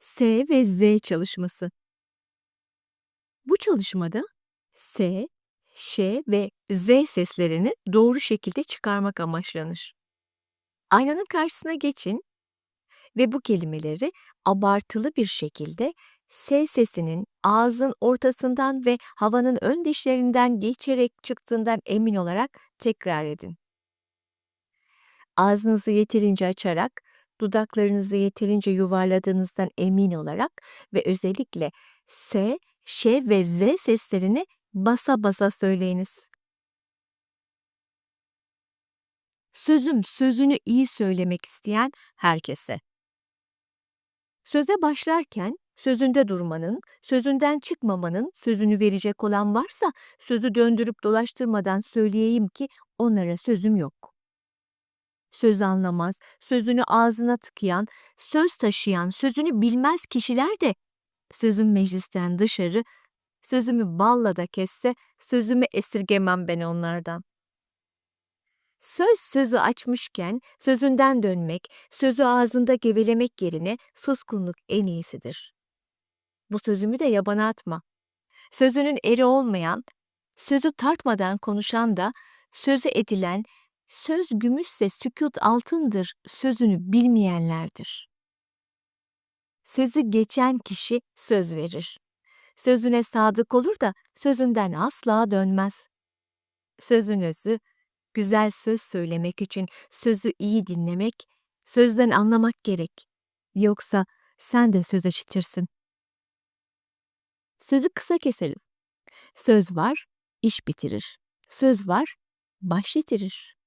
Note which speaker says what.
Speaker 1: S ve Z çalışması. Bu çalışmada S, Ş ve Z seslerini doğru şekilde çıkarmak amaçlanır. Aynanın karşısına geçin ve bu kelimeleri abartılı bir şekilde S sesinin ağzın ortasından ve havanın ön dişlerinden geçerek çıktığından emin olarak tekrar edin. Ağzınızı yeterince açarak, dudaklarınızı yeterince yuvarladığınızdan emin olarak ve özellikle S, Ş ve Z seslerini basa basa söyleyiniz. Sözüm sözünü iyi söylemek isteyen herkese. Söze başlarken sözünde durmanın, sözünden çıkmamanın sözünü verecek olan varsa sözü döndürüp dolaştırmadan söyleyeyim ki onlara sözüm yok. Söz anlamaz, sözünü ağzına tıkayan, söz taşıyan, sözünü bilmez kişiler de sözüm meclisten dışarı, sözümü balla da kesse sözümü esirgemem ben onlardan. Söz sözü açmışken sözünden dönmek, sözü ağzında gevelemek yerine suskunluk en iyisidir. Bu sözümü de yabana atma. Sözünün eri olmayan, sözü tartmadan konuşan da sözü edilen, söz gümüşse sükut altındır sözünü bilmeyenlerdir. Sözü geçen kişi söz verir. Sözüne sadık olur da sözünden asla dönmez. Sözün özü, güzel söz söylemek için sözü iyi dinlemek, sözden anlamak gerek. Yoksa sen de söz işitirsin. Sözü kısa keselim. Söz var, iş bitirir. Söz var, baş yitirir.